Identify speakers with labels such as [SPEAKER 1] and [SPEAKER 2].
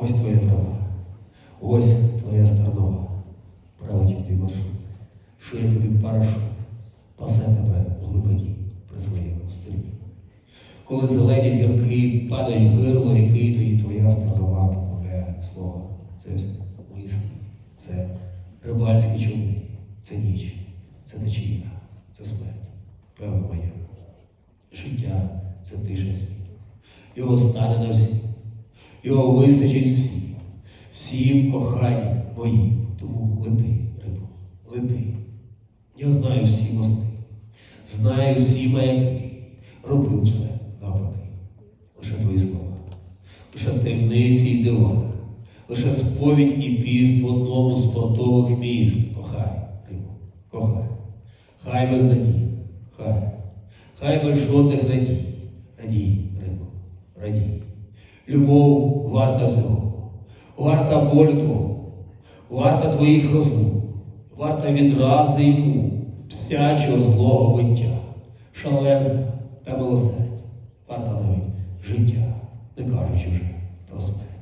[SPEAKER 1] Ось твоя трава, ось твоя стернова. Прилетів твій маршрут, шиє тобі парашут, пасе тебе в глибині при своєму стрімі. Коли зелені зірки падають гирло ріки, тоді твоя стернова помовляє слово. Це мисли, це рибальські човни, це ніч, це течія, це смерть, певно моя. Життя це тиша світ. Його стане на Його вистачить всім, всім коханні моїм. Тому лети, рибу, лети. Я знаю всі мости, знаю всі маяки, роблю все навпаки. Лише твої слова, лише таємниці й дива, лише сповідь і піст в одному з портових міст. Кохай, рибу, кохай. Хай без надій, хай, хай без жодних надій. Радій, рибу, радій. Любов варта всього, варта болю твого, варта твоїх розлук, варта відрази йому мук, псячого злого биття, шаленства та милосердя, варта навіть життя, не кажучи вже про смерть.